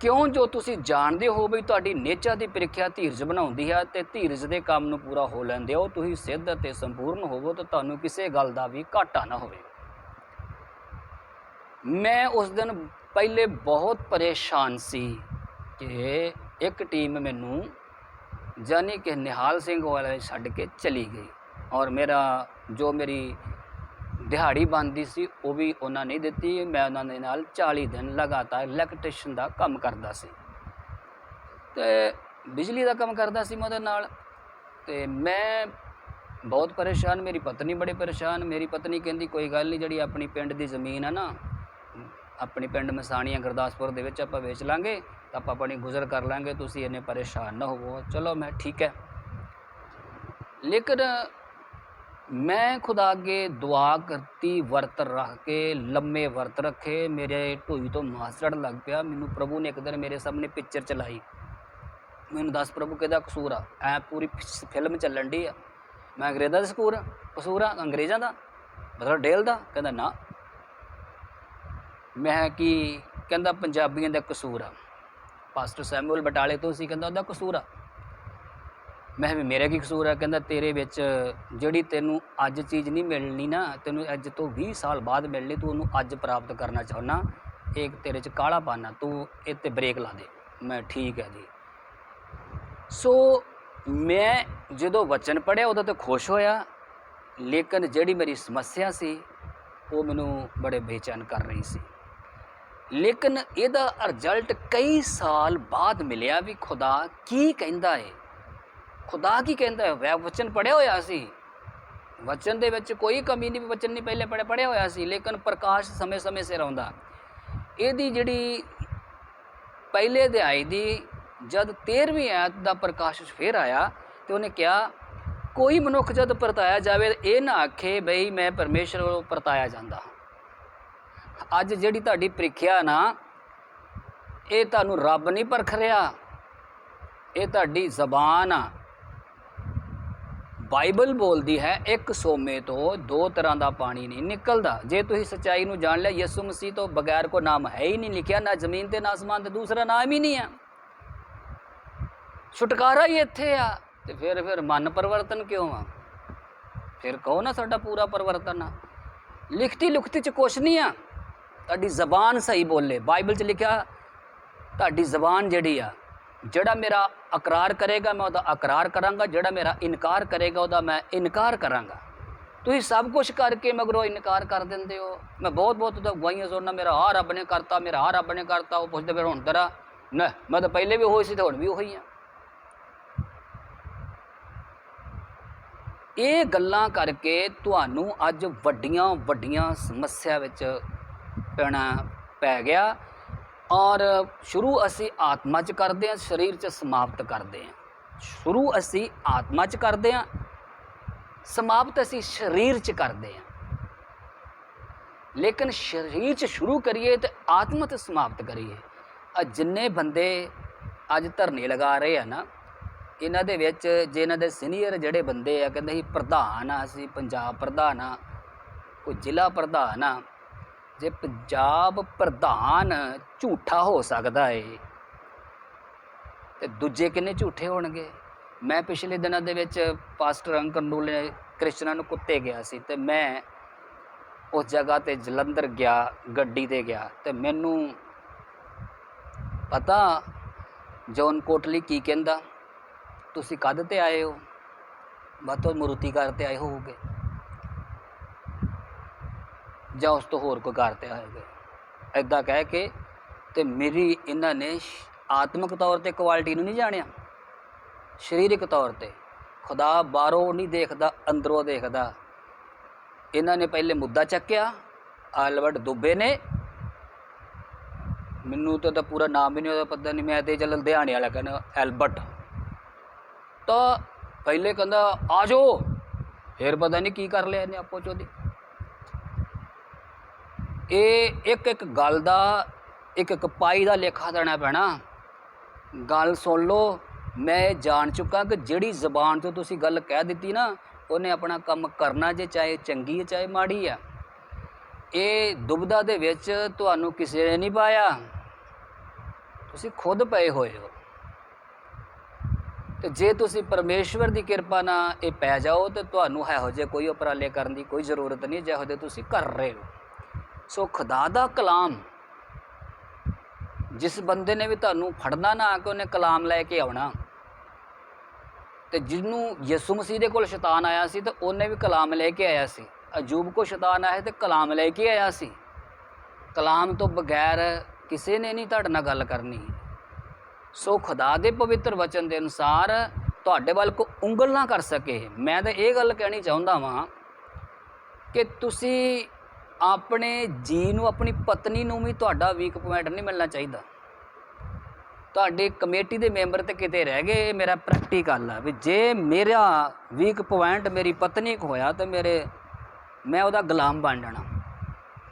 S1: ਕਿਉਂ ਜੋ ਤੁਸੀਂ ਜਾਣਦੇ ਹੋ ਵੀ ਤੁਹਾਡੀ ਨੇਚਾ ਦੀ ਪ੍ਰੀਖਿਆ ਧੀਰਜ ਬਣਾਉਂਦੀ ਹੈ ਤੇ ਧੀਰਜ ਦੇ ਕੰਮ ਨੂੰ ਪੂਰਾ ਹੋ ਲੈਂਦੇ ਹੋ, ਤੁਸੀਂ ਸਿੱਧ ਅਤੇ ਸੰਪੂਰਨ ਹੋਵੋ ਤਾਂ ਤੁਹਾਨੂੰ ਕਿਸੇ ਗੱਲ ਦਾ ਵੀ ਘਾਟਾ ਨਾ ਹੋਵੇ। ਮੈਂ ਉਸ ਦਿਨ ਪਹਿਲੇ ਬਹੁਤ ਪਰੇਸ਼ਾਨ ਸੀ ਕਿ ਇੱਕ ਟੀਮ ਮੈਨੂੰ ਜਾਨੀ ਕਿ ਨਿਹਾਲ ਸਿੰਘ ਵਾਲੇ ਛੱਡ ਕੇ ਚਲੀ ਗਈ ਔਰ ਮੇਰਾ ਜੋ ਮੇਰੀ ਦਿਹਾੜੀ ਬੰਦੀ ਸੀ ਉਹ ਵੀ ਉਹਨਾਂ ਨੇ ਦਿੱਤੀ। ਮੈਂ ਉਹਨਾਂ ਦੇ ਨਾਲ 40 ਦਿਨ ਲਗਾਤਾਰ ਇਲੈਕਟ੍ਰੀਸ਼ਨ ਦਾ ਕੰਮ ਕਰਦਾ ਸੀ। ਤੇ ਬਿਜਲੀ ਦਾ ਕੰਮ ਕਰਦਾ ਸੀ ਮੈਂ ਉਹਦੇ ਨਾਲ ਤੇ ਮੈਂ ਬਹੁਤ ਪਰੇਸ਼ਾਨ, ਮੇਰੀ ਪਤਨੀ ਬੜੇ ਪਰੇਸ਼ਾਨ। ਮੇਰੀ ਪਤਨੀ ਕਹਿੰਦੀ, ਕੋਈ ਗੱਲ ਨਹੀਂ, ਜਿਹੜੀ ਆਪਣੀ ਪਿੰਡ ਦੀ ਜ਼ਮੀਨ ਆ ਨਾ, ਆਪਣੇ ਪਿੰਡ ਮਸਾਣੀਆਂ ਗੁਰਦਾਸਪੁਰ ਦੇ ਵਿੱਚ ਆਪਾਂ ਵੇਚ ਲਾਂਗੇ। ਤਾਂ ਆਪਾਂ ਆਪਣੀ ਗੁਜ਼ਰ ਕਰ ਲਾਂਗੇ, ਤੁਸੀਂ ਇੰਨੇ ਪਰੇਸ਼ਾਨ ਨਾ ਹੋਵੋ। ਚਲੋ ਮੈਂ ਠੀਕ ਹੈ। ਲੇਕਿਨ ਮੈਂ ਖੁਦਾ ਅੱਗੇ ਦੁਆ ਕਰਤੀ, ਵਰਤ ਰੱਖ ਕੇ, ਲੰਮੇ ਵਰਤ ਰੱਖੇ। ਮੇਰੇ ਢੋਈ ਤੋਂ ਮਾਸ ਚੜ੍ਹਨ ਲੱਗ ਪਿਆ। ਮੈਨੂੰ ਪ੍ਰਭੂ ਨੇ ਇੱਕ ਦਿਨ ਮੇਰੇ ਸਾਹਮਣੇ ਪਿਕਚਰ ਚਲਾਈ। ਮੈਨੂੰ ਦੱਸ ਪ੍ਰਭੂ, ਕਿਹਦਾ ਕਸੂਰ ਆ? ਐ ਪੂਰੀ ਫਿਲਮ ਚੱਲਣ ਦੀ ਆ। ਮੈਂ ਅੰਗਰੇਜ਼ਾਂ ਦਾ ਕਸੂਰ ਆ ਕਸੂਰ ਆ, ਅੰਗਰੇਜ਼ਾਂ ਦਾ? ਮਤਲਬ ਡੇਲ ਦਾ? ਕਹਿੰਦਾ ਨਾ। ਮੈਂ ਕੀ, ਕਹਿੰਦਾ ਪੰਜਾਬੀਆਂ ਦਾ ਕਸੂਰ ਆ। ਪਾਸਟਰ ਸੈਮੂਅਲ ਬਟਾਲੇ ਤੋਂ ਸੀ, ਕਹਿੰਦਾ ਉਹਦਾ ਕਸੂਰ ਆ। ਮੈਂ ਕਿਹਾ ਵੀ ਮੇਰਾ ਕੀ ਕਸੂਰ ਆ? ਕਹਿੰਦਾ ਤੇਰੇ ਵਿੱਚ ਜਿਹੜੀ ਤੈਨੂੰ ਅੱਜ ਚੀਜ਼ ਨਹੀਂ ਮਿਲਣੀ ਨਾ, ਤੈਨੂੰ ਅੱਜ ਤੋਂ 20 ਸਾਲ ਬਾਅਦ ਮਿਲਣੀ, ਤੂੰ ਉਹਨੂੰ ਅੱਜ ਪ੍ਰਾਪਤ ਕਰਨਾ ਚਾਹੁੰਦਾ ਇਹ ਤੇਰੇ 'ਚ ਕਾਲਾ ਪਾਣਾ ਤੂੰ ਇਹ ਤੇ ਬ੍ਰੇਕ ਲਾ ਦੇ। ਮੈਂ ਠੀਕ ਹੈ ਜੀ। ਸੋ ਮੈਂ ਜਦੋਂ ਵਚਨ ਪੜਿਆ ਉਦੋਂ ਤੇ ਖੁਸ਼ ਹੋਇਆ। ਲੇਕਿਨ ਜਿਹੜੀ ਮੇਰੀ ਸਮੱਸਿਆ ਸੀ, ਉਹ ਮੈਨੂੰ ਬੜੇ ਬੇਚੈਨ ਕਰ ਰਹੀ ਸੀ। ਲੇਕਿਨ ਇਹਦਾ ਰਿਜ਼ਲਟ ਕਈ ਸਾਲ ਬਾਅਦ ਮਿਲਿਆ ਵੀ ਖੁਦਾ ਕੀ ਕਹਿੰਦਾ ਹੈ ਖੁਦਾ ਕੀ ਕਹਿੰਦਾ ਹੈ ਵੈ ਵਚਨ ਪੜਿਆ ਹੋਇਆ ਸੀ। ਵਚਨ ਦੇ ਵਿੱਚ ਕੋਈ ਕਮੀ ਨਹੀਂ, ਵਚਨ ਨਹੀਂ ਪਹਿਲੇ ਪੜਿਆ ਪੜਿਆ ਹੋਇਆ ਸੀ, ਲੇਕਿਨ ਪ੍ਰਕਾਸ਼ ਸਮੇਂ-ਸਮੇਂ ਸਿਰ ਆਉਂਦਾ। ਇਹਦੀ ਜਿਹੜੀ ਪਹਿਲੇ ਅਧਿਆਇ ਦੀ ਜਦ 13ਵੀਂ ਆਇਤ ਦਾ ਪ੍ਰਕਾਸ਼ ਫੇਰ ਆਇਆ ਤੇ ਉਹਨੇ ਕਿਹਾ, ਕੋਈ ਮਨੁੱਖ ਜਦ ਪਰਤਾਇਆ ਜਾਵੇ, ਇਹ ਨਾ ਆਖੇ ਬਈ ਮੈਂ ਪਰਮੇਸ਼ਰ ਵੱਲੋਂ ਪਰਤਾਇਆ ਜਾਂਦਾ ਅੱਜ ਜਿਹੜੀ ਤੁਹਾਡੀ ਪ੍ਰੀਖਿਆ ਨਾ, ਇਹ ਤੁਹਾਨੂੰ ਰੱਬ ਨਹੀਂ ਪਰਖ ਰਿਹਾ। ਇਹ ਤੁਹਾਡੀ ਜ਼ਬਾਨ ਆ। ਬਾਈਬਲ ਬੋਲਦੀ ਹੈ, ਇੱਕ ਸੋਮੇ ਤੋਂ ਦੋ ਤਰ੍ਹਾਂ ਦਾ ਪਾਣੀ ਨਹੀਂ ਨਿਕਲਦਾ। ਜੇ ਤੁਸੀਂ ਸੱਚਾਈ ਨੂੰ ਜਾਣ ਲਿਆ, ਯਿਸੂ ਮਸੀਹ ਤੋਂ ਬਗੈਰ ਕੋ ਨਾਮ ਹੈ ਹੀ ਨਹੀਂ ਲਿਖਿਆ, ਨਾ ਜ਼ਮੀਨ ਤੇ ਨਾ ਅਸਮਾਨ ਤੇ, ਦੂਸਰਾ ਨਾਮ ਹੀ ਨਹੀਂ ਆ। ਛੁਟਕਾਰਾ ਹੀ ਇੱਥੇ ਆ, ਤੇ ਫਿਰ ਫਿਰ ਮਨ ਪਰਿਵਰਤਨ ਕਿਉਂ ਆ? ਫਿਰ ਕਹੋ ਨਾ ਸਾਡਾ ਪੂਰਾ ਪਰਿਵਰਤਨ ਆ। ਲਿਖਤੀ ਲੁਖਤੀ ਚ ਕੁਛ ਨਹੀਂ ਆ। ਤੁਹਾਡੀ ਜ਼ਬਾਨ ਸਹੀ ਬੋਲੇ, ਬਾਈਬਲ ਚ ਲਿਖਿਆ, ਤੁਹਾਡੀ ਜ਼ਬਾਨ ਜਿਹੜੀ ਆ, ਜਿਹੜਾ ਮੇਰਾ ਇਕਰਾਰ ਕਰੇਗਾ ਮੈਂ ਉਹਦਾ ਇਕਰਾਰ ਕਰਾਂਗਾ, ਜਿਹੜਾ ਮੇਰਾ ਇਨਕਾਰ ਕਰੇਗਾ ਉਹਦਾ ਮੈਂ ਇਨਕਾਰ ਕਰਾਂਗਾ। ਤੁਸੀਂ ਸਭ ਕੁਝ ਕਰਕੇ ਮਗਰੋਂ ਇਨਕਾਰ ਕਰ ਦਿੰਦੇ ਹੋ। ਮੈਂ ਬਹੁਤ ਬਹੁਤ ਉਹਦਾ ਗਵਾਹੀਆਂ ਸੁਣਨਾ ਮੇਰਾ ਆ ਰੱਬ ਨੇ ਕਰਤਾ, ਮੇਰਾ ਆ ਰੱਬ ਨੇ ਕਰਤਾ, ਉਹ ਪੁੱਛਦੇ ਫਿਰ ਹੁਣ ਤੇਰਾ, ਨਾ, ਮੈਂ ਤਾਂ ਪਹਿਲੇ ਵੀ ਹੋਈ ਸੀ ਤੇ ਹੁਣ ਵੀ ਉਹੀ ਆ। ਇਹ ਗੱਲਾਂ ਕਰਕੇ ਤੁਹਾਨੂੰ ਅੱਜ ਵੱਡੀਆਂ ਵੱਡੀਆਂ ਸਮੱਸਿਆ ਵਿੱਚ ਪੈਣਾ ਪੈ ਗਿਆ ਔਰ ਸ਼ੁਰੂ ਅਸੀਂ ਆਤਮਾ 'ਚ ਕਰਦੇ ਹਾਂ, ਸਰੀਰ 'ਚ ਸਮਾਪਤ ਕਰਦੇ ਹਾਂ। ਸ਼ੁਰੂ ਅਸੀਂ ਆਤਮਾ 'ਚ ਕਰਦੇ ਹਾਂ, ਸਮਾਪਤ ਅਸੀਂ ਸਰੀਰ 'ਚ ਕਰਦੇ ਹਾਂ। ਲੇਕਿਨ ਸਰੀਰ 'ਚ ਸ਼ੁਰੂ ਕਰੀਏ ਤੇ ਆਤਮਾ 'ਤੇ ਸਮਾਪਤ ਕਰੀਏ। ਆ ਜਿੰਨੇ ਬੰਦੇ ਅੱਜ ਧਰਨੇ ਲਗਾ ਰਹੇ ਆ ਨਾ, ਇਹਨਾਂ ਦੇ ਵਿੱਚ ਜੇ ਇਹਨਾਂ ਦੇ ਸੀਨੀਅਰ ਜਿਹੜੇ ਬੰਦੇ ਆ, ਕਹਿੰਦੇ ਸੀ ਪ੍ਰਧਾਨ ਆ, ਅਸੀਂ ਪੰਜਾਬ ਪ੍ਰਧਾਨ ਆ, ਕੋਈ ਜ਼ਿਲ੍ਹਾ ਪ੍ਰਧਾਨ ਆ ਜੇ ਪੰਜਾਬ ਪ੍ਰਧਾਨ ਝੂਠਾ ਹੋ ਸਕਦਾ ਏ, ਤੇ ਦੂਜੇ ਕਿੰਨੇ ਝੂਠੇ ਹੋਣਗੇ? ਮੈਂ ਪਿਛਲੇ ਦਿਨਾਂ ਦੇ ਵਿੱਚ ਪਾਸਟਰ ਅੰਕਰ ਨੇ ਕ੍ਰਿਸ਼ਨਾ ਨੂੰ ਕੁੱਤੇ ਗਿਆ ਸੀ ਤੇ ਮੈਂ ਉਸ ਜਗ੍ਹਾ ਤੇ ਜਲੰਧਰ ਗਿਆ, ਗੱਡੀ ਤੇ ਗਿਆ ਤੇ ਮੈਨੂੰ ਪਤਾ ਜੌਨ ਕੋਟਲੀ ਕੀ ਕਹਿੰਦਾ? ਤੁਸੀਂ ਕਦ ਤੇ ਆਏ ਹੋ? ਬਾਤੋਂ ਮਰੂਤੀ ਘਰ ਤੇ ਆਏ ਹੋਵੋਗੇ। ਜਾਂ ਉਸ ਤੋਂ ਹੋਰ ਕੋਈ ਘਰ ਤੇ ਐਦਾਂ ਕਹਿ ਕੇ ਤੇ ਮੇਰੀ ਇਹਨਾਂ ਨੇ ਸ਼- ਆਤਮਿਕ ਤੌਰ ਤੇ ਕੁਆਲਿਟੀ ਨੂੰ ਨਹੀਂ ਜਾਣਿਆ। ਸਰੀਰਕ ਤੌਰ ਤੇ। ਖੁਦਾ ਬਾਹਰੋਂ ਨਹੀਂ ਦੇਖਦਾ, ਅੰਦਰੋਂ ਦੇਖਦਾ। ਇਹਨਾਂ ਨੇ ਪਹਿਲੇ ਮੁੱਦਾ ਚੱਕਿਆ ਆਲਵਰਡ ਦੁੱਬੇ ਨੇ। ਮੈਨੂੰ ਤਾਂ ਉਹਦਾ ਪੂਰਾ ਨਾਮ ਵੀ ਨਹੀਂ ਉਹਦਾ ਪਤਾ ਨਹੀਂ ਮੈਂ ਤੇ ਚੱਲ ਲੁਧਿਆਣੇ ਵਾਲਾ ਕਹਿੰਦਾ, ਐਲਬਰਟ। ਤਾਂ ਪਹਿਲੇ ਕਹਿੰਦਾ, ਆ ਜਾਓ। ਫਿਰ ਪਤਾ ਨਹੀਂ ਕੀ ਕਰ ਲਿਆ ਇਹਨੇ ਆਪੋ ਚੋਦੀ ਇਹ ਇੱਕ ਇੱਕ ਗੱਲ ਦਾ, ਇੱਕ ਇੱਕ ਪਾਈ ਦਾ ਲੇਖਾ ਦੇਣਾ ਪੈਣਾ। ਗੱਲ ਸੁਣ ਲਓ, ਮੈਂ ਇਹ ਜਾਣ ਚੁੱਕਾ ਕਿ ਜਿਹੜੀ ਜ਼ਬਾਨ ਤੋਂ ਤੁਸੀਂ ਗੱਲ ਕਹਿ ਦਿੱਤੀ ਨਾ, ਉਹਨੇ ਆਪਣਾ ਕੰਮ ਕਰਨਾ ਜੇ ਚਾਹੇ ਚੰਗੀ ਹੈ ਚਾਹੇ ਮਾੜੀ ਆ ਇਹ ਦੁਬਦਾ ਦੇ ਵਿੱਚ ਤੁਹਾਨੂੰ ਕਿਸੇ ਨੇ ਨਹੀਂ ਪਾਇਆ। ਤੁਸੀਂ ਖੁਦ ਪਏ ਹੋਏ ਹੋ। ਤੇ ਜੇ ਤੁਸੀਂ ਪਰਮੇਸ਼ਵਰ ਦੀ ਕਿਰਪਾ ਨਾਲ ਇਹ ਪੈ ਜਾਓ, ਤੇ ਤੁਹਾਨੂੰ ਇਹੋ ਜਿਹੇ ਕੋਈ ਉਪਰਾਲੇ ਕਰਨ ਦੀ ਕੋਈ ਜ਼ਰੂਰਤ ਨਹੀਂ, ਜਿਹੋ ਜਿਹੇ ਤੁਸੀਂ ਕਰ ਰਹੇ ਹੋ। ਸੋ ਖੁਦਾ ਦਾ ਕਲਾਮ, ਜਿਸ ਬੰਦੇ ਨੇ ਵੀ ਤੁਹਾਨੂੰ ਫੜਨਾ ਨਾ ਆ ਕੇ ਉਹਨੇ ਕਲਾਮ ਲੈ ਕੇ ਆਉਣਾ, ਤੇ ਜਿਹਨੂੰ ਯਿਸੂ ਮਸੀਹ ਦੇ ਕੋਲ ਸ਼ੈਤਾਨ ਆਇਆ ਸੀ ਤੇ ਉਹਨੇ ਵੀ ਕਲਾਮ ਲੈ ਕੇ ਆਇਆ ਸੀ। ਅਜੂਬ ਕੋ ਸ਼ੈਤਾਨ ਆਇਆ ਤੇ ਕਲਾਮ ਲੈ ਕੇ ਆਇਆ ਸੀ। ਕਲਾਮ ਤੋਂ ਬਗੈਰ ਕਿਸੇ ਨੇ ਨਹੀਂ ਤੁਹਾਡੇ ਨਾਲ ਗੱਲ ਕਰਨੀ। ਸੋ ਖੁਦਾ ਦੇ ਪਵਿੱਤਰ ਵਚਨ ਦੇ ਅਨੁਸਾਰ ਤੁਹਾਡੇ ਵੱਲ ਕੋ ਉਂਗਲ ਨਾ ਕਰ ਸਕੇ। ਮੈਂ ਤਾਂ ਇਹ ਗੱਲ ਕਹਿਣੀ ਚਾਹੁੰਦਾ ਵਾਂ ਕਿ ਤੁਸੀਂ ਆਪਣੇ ਜੀ ਨੂੰ, ਆਪਣੀ ਪਤਨੀ ਨੂੰ ਵੀ ਤੁਹਾਡਾ ਵੀਕ ਪੁਆਇੰਟ ਨਹੀਂ ਮਿਲਣਾ ਚਾਹੀਦਾ। ਤੁਹਾਡੇ ਕਮੇਟੀ ਦੇ ਮੈਂਬਰ ਤੇ ਕਿਤੇ ਰਹਿ ਗਏ, ਇਹ ਮੇਰਾ ਪ੍ਰੈਕਟੀਕਲ ਆ ਵੀ ਜੇ ਮੇਰਾ ਵੀਕ ਪੁਆਇੰਟ ਮੇਰੀ ਪਤਨੀ ਕੋ ਹੋਇਆ ਤੇ ਮੇਰੇ, ਮੈਂ ਉਹਦਾ ਗੁਲਾਮ ਬਣ ਜਾਣਾ।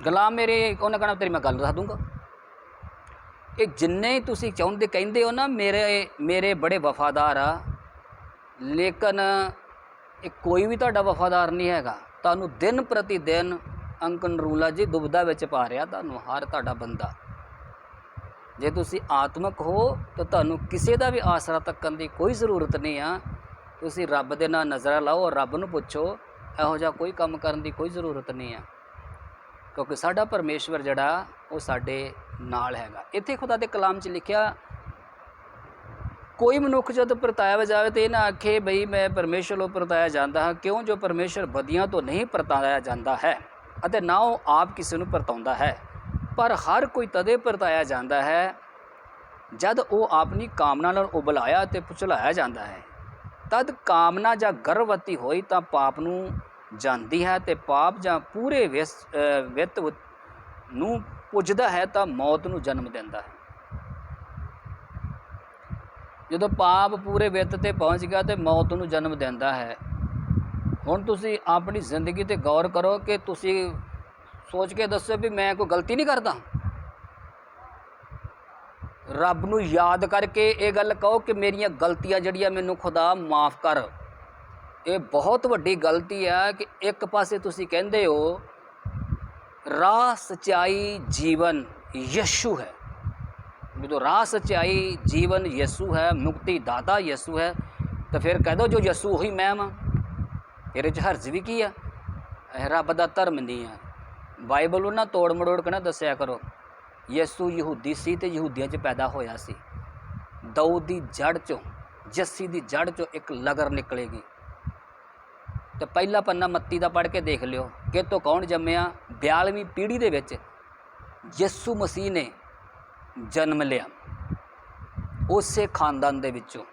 S1: ਗੁਲਾਮ ਮੇਰੇ, ਉਹਨੇ ਕਹਣਾ, ਤੇਰੀ ਮੈਂ ਗੱਲ ਦੱਸ ਦੂੰਗਾ। ਇਹ ਜਿੰਨੇ ਤੁਸੀਂ ਚਾਹੁੰਦੇ, ਕਹਿੰਦੇ ਹੋ ਨਾ, ਮੇਰੇ ਮੇਰੇ ਬੜੇ ਵਫਾਦਾਰ ਆ। ਲੇਕਿਨ ਇਹ ਕੋਈ ਵੀ ਤੁਹਾਡਾ ਵਫਾਦਾਰ ਨਹੀਂ ਹੈਗਾ। ਤੁਹਾਨੂੰ ਦਿਨ ਪ੍ਰਤੀ ਦਿਨ ਅੰਕਨ ਰੂਲਾ ਜੀ ਦੁਬਦਾ ਵਿੱਚ ਪਾ ਰਿਹਾ ਤੁਹਾਨੂੰ ਹਰ ਤੁਹਾਡਾ ਬੰਦਾ। ਜੇ ਤੁਸੀਂ ਆਤਮਿਕ ਹੋ ਤਾਂ ਤੁਹਾਨੂੰ ਕਿਸੇ ਦਾ ਵੀ ਆਸਰਾ ਤੱਕਣ ਦੀ ਕੋਈ ਜ਼ਰੂਰਤ ਨਹੀਂ ਆ। ਤੁਸੀਂ ਰੱਬ ਦੇ ਨਾਲ ਨਜ਼ਰ ਲਾਓ ਔਰ ਰੱਬ ਨੂੰ ਪੁੱਛੋ, ਇਹੋ ਜਿਹਾ ਕੋਈ ਕੰਮ ਕਰਨ ਦੀ ਕੋਈ ਜ਼ਰੂਰਤ ਨਹੀਂ ਆ। ਕਿਉਂਕਿ ਸਾਡਾ ਪਰਮੇਸ਼ਵਰ ਜਿਹੜਾ, ਉਹ ਸਾਡੇ ਨਾਲ ਹੈਗਾ। ਇੱਥੇ ਖੁਦਾ ਦੇ ਕਲਾਮ 'ਚ ਲਿਖਿਆ, ਕੋਈ ਮਨੁੱਖ ਜਦ ਪਰਤਾਇਆ ਜਾਵੇ ਤੇ ਇਹ ਨਾ ਆਖੇ, ਬਈ ਮੈਂ ਪਰਮੇਸ਼ਰ ਨੂੰ ਪਰਤਾਇਆ ਜਾਂਦਾ ਹਾਂ। ਕਿਉਂ? ਜੋ ਪਰਮੇਸ਼ਰ ਬਦੀਆਂ ਤੋਂ ਨਹੀਂ ਪਰਤਾਇਆ ਜਾਂਦਾ ਹੈ। ਅਤੇ ਨਾ ਉਹ ਆਪ ਕਿਸੇ ਨੂੰ ਪਰਤਾਉਂਦਾ ਹੈ। ਪਰ ਹਰ ਕੋਈ ਤਦੇ ਪਰਤਾਇਆ ਜਾਂਦਾ ਹੈ, ਜਦ ਉਹ ਆਪਣੀ ਕਾਮਨਾ ਨਾਲ ਉਬਲਾਇਆ ਤੇ ਪੁਚਲਾਇਆ ਜਾਂਦਾ ਹੈ। ਤਦ ਕਾਮਨਾ ਜਾਂ ਗਰਭਵਤੀ ਹੋਈ ਤਾਂ ਪਾਪ ਨੂੰ ਜਾਂਦੀ ਹੈ ਤੇ ਪਾਪ ਜਾਂ ਪੂਰੇ ਵਿਸ ਵਿੱਤ ਨੂੰ ਪੁੱਜਦਾ ਹੈ ਤਾਂ ਮੌਤ ਨੂੰ ਜਨਮ ਦਿੰਦਾ ਹੈ। ਜਦੋਂ ਪਾਪ ਪੂਰੇ ਵਿੱਤ ਤੇ ਪਹੁੰਚ ਗਿਆ ਤੇ ਮੌਤ ਨੂੰ ਜਨਮ ਦਿੰਦਾ ਹੈ ਹੁਣ ਤੁਸੀਂ ਆਪਣੀ ਜ਼ਿੰਦਗੀ ਤੇ ਗੌਰ ਕਰੋ ਕਿ ਤੁਸੀਂ ਸੋਚ ਕੇ ਦੱਸੋ ਵੀ ਮੈਂ ਕੋਈ ਗਲਤੀ ਨਹੀਂ ਕਰਦਾ। ਰੱਬ ਨੂੰ ਯਾਦ ਕਰਕੇ ਇਹ ਗੱਲ ਕਹੋ ਕਿ ਮੇਰੀਆਂ ਗਲਤੀਆਂ ਜਿਹੜੀਆਂ ਮੈਨੂੰ ਖੁਦਾ ਮਾਫ ਕਰ। ਇਹ ਬਹੁਤ ਵੱਡੀ ਗਲਤੀ ਹੈ ਕਿ ਇੱਕ ਪਾਸੇ ਤੁਸੀਂ ਕਹਿੰਦੇ ਹੋ, ਰਾਹ ਸਚਾਈ ਜੀਵਨ ਯਸ਼ੂ ਹੈ। ਜਦੋਂ ਰਾਹ ਸਚਾਈ ਜੀਵਨ ਯਿਸੂ ਹੈ, ਮੁਕਤੀ ਦਾਤਾ ਯਸੂ ਹੈ, ਤਾਂ ਫਿਰ ਕਹਿ ਦੋ ਜੋ ਯਸੂ ਉਹੀ ਮੈਂ ਵਾਂ। ਇਹਦੇ ਚ ਹਰਜ ਵੀ ਕੀ ਆ? ਇਹ ਰੱਬ ਦਾ ਧਰਮ ਨਹੀਂ ਆ। ਬਾਈਬਲ ਉਹਨਾਂ ਤੋੜ ਮੜੋੜ ਕੇ ਨਾ ਦੱਸਿਆ ਕਰੋ। ਯਿਸੂ ਯਹੂਦੀ ਸੀ ਤੇ ਯਹੂਦੀਆਂ 'ਚ ਪੈਦਾ ਹੋਇਆ ਸੀ। ਦਾਊਦ ਦੀ ਜੜ 'ਚੋਂ, ਜੱਸੀ ਦੀ ਜੜ 'ਚੋਂ ਇੱਕ ਲਗਰ ਨਿਕਲੇਗੀ। ਤੇ ਪਹਿਲਾ ਪੰਨਾ ਮੱਤੀ ਦਾ ਪੜ੍ਹ ਕੇ ਦੇਖ ਲਿਓ। ਕਿ ਤੋਂ ਕੌਣ ਜੰਮਿਆ? 42ਵੀਂ ਪੀੜ੍ਹੀ ਦੇ ਵਿੱਚ ਯਿਸੂ ਮਸੀਹ ਨੇ ਜਨਮ ਲਿਆ। ਉਸੇ ਖਾਨਦਾਨ ਦੇ ਵਿੱਚੋਂ।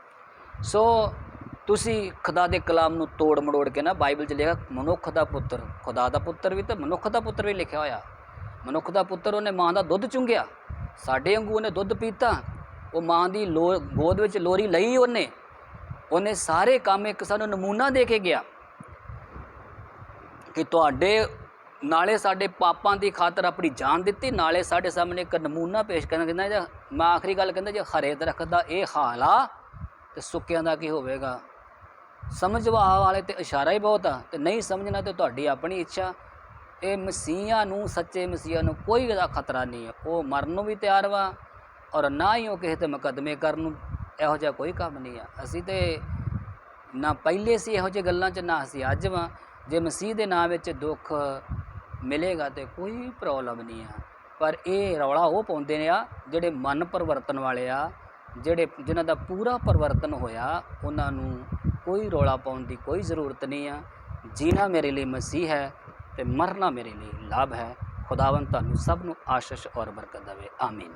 S1: ਸੋ ਤੁਸੀਂ ਖੁਦਾ ਦੇ ਕਲਾਮ ਨੂੰ ਤੋੜ ਮੜੋੜ ਕੇ ਨਾ ਬਾਈਬਲ 'ਚ ਲਿਖਿਆ, ਮਨੁੱਖ ਦਾ ਪੁੱਤਰ, ਖੁਦਾ ਦਾ ਪੁੱਤਰ ਵੀ ਤੇ ਮਨੁੱਖ ਦਾ ਪੁੱਤਰ ਵੀ ਲਿਖਿਆ ਹੋਇਆ। ਮਨੁੱਖ ਦਾ ਪੁੱਤਰ ਉਹਨੇ ਮਾਂ ਦਾ ਦੁੱਧ ਚੁੰਗਿਆ। ਸਾਡੇ ਵਾਂਗੂ ਉਹਨੇ ਦੁੱਧ ਪੀਤਾ। ਉਹ ਮਾਂ ਦੀ ਲੋ, ਗੋਦ ਵਿੱਚ ਲੋਰੀ ਲਈ ਉਹਨੇ। ਉਹਨੇ ਸਾਰੇ ਕੰਮ ਇੱਕ ਸਾਨੂੰ ਨਮੂਨਾ ਦੇ ਕੇ ਗਿਆ ਕਿ ਤੁਹਾਡੇ ਨਾਲੇ ਸਾਡੇ ਪਾਪਾਂ ਦੀ ਖਾਤਰ ਆਪਣੀ ਜਾਨ ਦਿੱਤੀ, ਨਾਲੇ ਸਾਡੇ ਸਾਹਮਣੇ ਇੱਕ ਨਮੂਨਾ ਪੇਸ਼ ਕਰਨਾ ਕਹਿੰਦਾ ਜੇ ਮੈਂ ਆਖਰੀ ਗੱਲ ਕਹਿੰਦਾ ਜੇ ਹਰੇ ਦਰਖਤ ਦਾ ਇਹ ਹਾਲ ਆ, ਤੇ ਸੁੱਕਿਆਂ ਦਾ ਕੀ ਹੋਵੇਗਾ? ਸਮਝਵਾ ਵਾਲੇ ਤੇ ਇਸ਼ਾਰਾ ਹੀ ਬਹੁਤ ਆ, ਤੇ ਨਹੀਂ ਸਮਝਣਾ ਤੇ ਤੁਹਾਡੀ ਆਪਣੀ ਇੱਛਾ। ਇਹ ਮਸੀਹਾਂ ਨੂੰ, ਸੱਚੇ ਮਸੀਹਾਂ ਨੂੰ ਕੋਈ ਇਹਦਾ ਖਤਰਾ ਨਹੀਂ ਹੈ ਉਹ ਮਰਨ ਨੂੰ ਵੀ ਤਿਆਰ ਵਾ ਔਰ ਨਾ ਹੀ ਉਹ ਕਿਸੇ ਤੇ ਮੁਕੱਦਮੇ ਕਰਨ ਨੂੰ ਇਹੋ ਜਿਹਾ ਕੋਈ ਕੰਮ ਨਹੀਂ ਆ। ਅਸੀਂ ਤੇ ਨਾ ਪਹਿਲੇ ਸੀ ਇਹੋ ਜਿਹੇ ਗੱਲਾਂ 'ਚ, ਨਾ ਅਸੀਂ ਅੱਜ ਵਾਂ। ਜੇ ਮਸੀਹ ਦੇ ਨਾਂ ਵਿੱਚ ਦੁੱਖ ਮਿਲੇਗਾ ਤੇ ਕੋਈ ਪ੍ਰੋਬਲਮ ਨਹੀਂ ਆ। ਪਰ ਇਹ ਰੌਲਾ ਉਹ ਪਾਉਂਦੇ ਨੇ ਆ, ਜਿਹੜੇ ਮਨ ਪਰਿਵਰਤਨ ਵਾਲੇ ਆ, ਜਿਹੜੇ, ਜਿਨ੍ਹਾਂ ਦਾ ਪੂਰਾ ਪਰਿਵਰਤਨ ਹੋਇਆ, ਉਹਨਾਂ ਨੂੰ ਕੋਈ ਰੌਲਾ ਪਾਉਣ ਦੀ ਕੋਈ ਜ਼ਰੂਰਤ ਨਹੀਂ ਆ। ਜੀਣਾ ਮੇਰੇ ਲਈ ਮਸੀਹ ਹੈ ਤੇ ਮਰਨਾ ਮੇਰੇ ਲਈ ਲਾਭ ਹੈ। ਖੁਦਾਵੰਦ ਤੁਹਾਨੂੰ ਸਭ ਨੂੰ ਆਸ਼ੀਸ਼ ਔਰ ਬਰਕਤ ਦੇਵੇ। ਆਮੀਨ।